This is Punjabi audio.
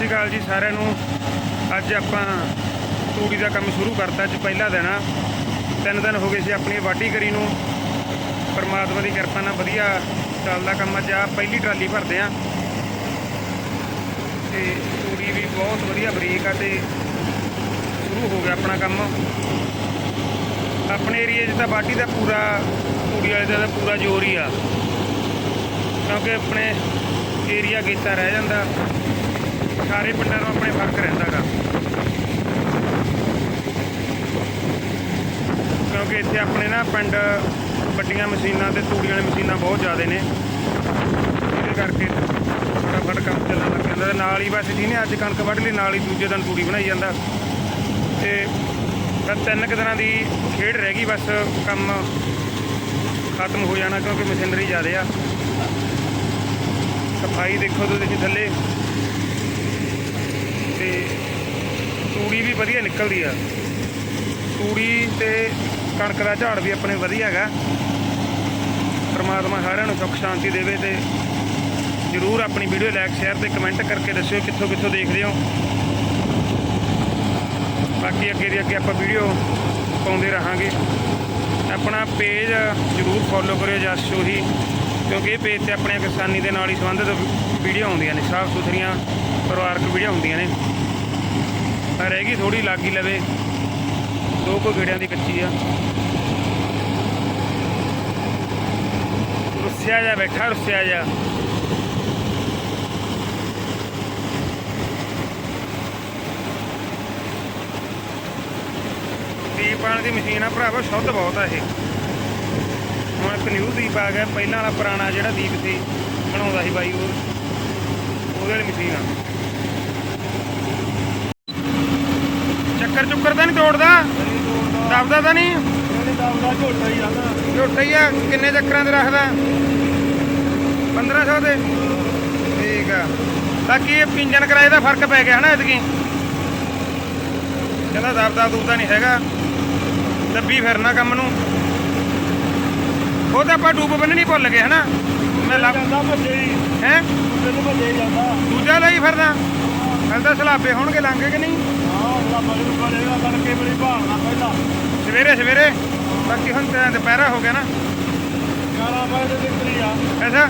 ਸ਼੍ਰੀ ਅਕਾਲ ਜੀ ਸਾਰਿਆਂ ਨੂੰ। ਅੱਜ ਆਪਾਂ ਤੂੜੀ ਦਾ ਕੰਮ ਸ਼ੁਰੂ ਕਰਤਾ ਅੱਜ ਪਹਿਲਾ ਦਿਨ। ਆ ਤਿੰਨ ਦਿਨ ਹੋ ਗਏ ਸੀ ਆਪਣੀ ਵਾਢੀ ਕਰੀ ਨੂੰ। ਪਰਮਾਤਮਾ ਦੀ ਕਿਰਪਾ ਨਾਲ ਵਧੀਆ ਚੱਲਦਾ ਕੰਮ ਅੱਜ ਆ ਪਹਿਲੀ ਟਰਾਲੀ ਭਰਦੇ ਆ। ਤੇ ਤੂੜੀ ਵੀ ਬਹੁਤ ਵਧੀਆ ਬਰੀਕ ਆ ਤੇ ਸ਼ੁਰੂ ਹੋ ਗਿਆ ਆਪਣਾ ਕੰਮ। ਆਪਣੇ ਏਰੀਏ 'ਚ ਤਾਂ ਵਾਢੀ ਦਾ ਪੂਰਾ, ਤੂੜੀ ਵਾਲੇ ਦਾ ਪੂਰਾ ਜ਼ੋਰ ਹੀ ਆ। ਕਿਉਂਕਿ ਆਪਣੇ ਏਰੀਆ ਕੀਤਾ ਰਹਿ ਜਾਂਦਾ। ਸਾਰੇ ਪਿੰਡਾਂ ਨੂੰ ਆਪਣੇ ਫ਼ਰਕ ਰਹਿੰਦਾਗਾ ਕਿਉਂਕਿ ਇੱਥੇ ਆਪਣੇ ਨਾ ਪਿੰਡ ਵੱਡੀਆਂ ਮਸ਼ੀਨਾਂ ਤੇ ਤੂੜੀਆਂ ਵਾਲੀਆਂ ਮਸ਼ੀਨਾਂ ਬਹੁਤ ਜ਼ਿਆਦੇ ਨੇ। ਇਹਦੇ ਕਰਕੇ ਫਟਾਫਟ ਕੰਮ ਚੱਲਣ ਲੱਗ ਜਾਂਦਾ ਤੇ ਨਾਲ ਹੀ ਬਸ ਜਿਹਨੇ ਅੱਜ ਕਣਕ ਵੱਢ ਲਈ, ਨਾਲ ਹੀ ਦੂਜੇ ਦਿਨ ਤੂੜੀ ਬਣਾਈ ਜਾਂਦਾ। ਤੇ ਬਸ ਤਿੰਨ ਕੁ ਦਿਨਾਂ ਦੀ ਖੇਡ ਰਹਿ ਗਈ, ਬਸ ਕੰਮ ਖਤਮ ਹੋ ਜਾਣਾ ਕਿਉਂਕਿ ਮਸ਼ੀਨਰੀ ਜ਼ਿਆਦੇ ਆ। ਸਫ਼ਾਈ ਦੇਖੋ ਤੁਸੀਂ ਥੱਲੇ ਤੇ ਤੂੜੀ ਵੀ ਵਧੀਆ ਨਿਕਲਦੀ ਆ। ਤੂੜੀ ਤੇ ਕਣਕ ਦਾ ਝਾੜ ਵੀ ਆਪਣੇ ਵਧੀਆ ਹੈਗਾ। ਪਰਮਾਤਮਾ ਸਾਰਿਆਂ ਨੂੰ ਸੁੱਖ ਸ਼ਾਂਤੀ ਦੇਵੇ ਤੇ ਜਰੂਰ ਆਪਣੀ ਵੀਡੀਓ ਲਾਈਕ ਸ਼ੇਅਰ ਤੇ ਕਮੈਂਟ ਕਰਕੇ ਦੱਸਿਓ ਕਿੱਥੋਂ ਕਿੱਥੋਂ ਦੇਖ ਰਹੇ ਹੋ। ਬਾਕੀ ਅੱਗੇ ਦੀ ਅੱਗੇ ਆਪਾਂ ਵੀਡੀਓ ਪਾਉਂਦੇ ਰਹਾਂਗੇ। ਆਪਣਾ ਪੇਜ ਜਰੂਰ ਫੋਲੋ ਕਰਿਓ ਜਸ ਸ਼ੋਹੀ ਕਿਉਂਕਿ ਇਹ ਪੇਜ ਤੇ ਆਪਣੇ ਕਿਸਾਨੀ ਦੇ ਨਾਲ ਹੀ ਸੰਬੰਧਿਤ ਵੀਡੀਓ ਆਉਂਦੀਆਂ ਨੇ ਸਾਫ਼ ਸੁਥਰੀਆਂ ਪਰਿਵਾਰਕ ਵੀਡੀਓ ਹੁੰਦੀਆਂ ਨੇ। ਰਹਿ ਗਈ ਥੋੜੀ ਲੱਗੀ ਲਵੇ। ਦੋ ਕੁ ਗੇੜਿਆਂ ਦੀ ਕੱਚੀ ਆ। ਰੁੱਸਿਆ ਜਾ, ਬੈਠਾ ਰੁੱਸਿਆ ਜਾ। ਦੀਪ ਪਾਣ ਦੀ ਮਸ਼ੀਨ ਆ ਭਰਾਵਾ, ਸ਼ੁੱਧ ਬਹੁਤ ਆ ਇਹ। ਹੁਣ ਇੱਕ ਨਿਊ ਦੀਪ ਆ ਗਿਆ, ਪਹਿਲਾਂ ਵਾਲਾ ਪੁਰਾਣਾ ਜਿਹੜਾ ਦੀਪ ਸੀ, ਬਣਾਉਂਦਾ ਸੀ ਬਾਈ ਉਹ। ਉਹਦੇ ਵਾਲੀ ਮਸ਼ੀਨ ਆ। ਚੱਕਰ ਚੁੱਕਰ ਤਾਂ ਨਹੀਂ ਤੋੜਦਾ? ਦਬਦਾ ਤਾਂ ਨਹੀਂ? ਝੋਟਾ ਹੀ ਆ। ਕਿੰਨੇ ਚੱਕਰਾਂ ਤੇ ਰੱਖਦਾ? 1500 ਦੇ ਠੀਕ ਆ। ਬਾਕੀ ਇਹ ਪਿੰਜਨ ਕਿਰਾਏ ਦਾ ਫ਼ਰਕ ਪੈ ਗਿਆ ਹਨਾ ਐਤਕੀ। ਕਹਿੰਦਾ ਦਬਦਾ ਦੂਦਾ ਨਹੀਂ ਹੈਗਾ। ਦੱਬੀ ਫਿਰਨਾ ਕੰਮ ਨੂੰ। ਉਹ ਤਾਂ ਆਪਾਂ ਡੂਬ ਬੰਨਣੀ ਭੁੱਲ ਗਏ ਹਨਾ। ਮੈਂ ਲੱਭ ਹੈ। ਦੂਜਾ ਲਈ ਫਿਰਦਾ। ਕੱਲ ਤਾਂ ਸਲਾਬੇ ਹੋਣਗੇ ਲੰਘੇ ਕਿ ਨਹੀਂ? ਸਵੇਰੇ ਸਵੇਰੇ? ਬਾਕੀ ਹੁਣ ਤਾਂ ਦੁਪਹਿਰਾ ਹੋ ਗਿਆ ਨਾ। ਐਸਾ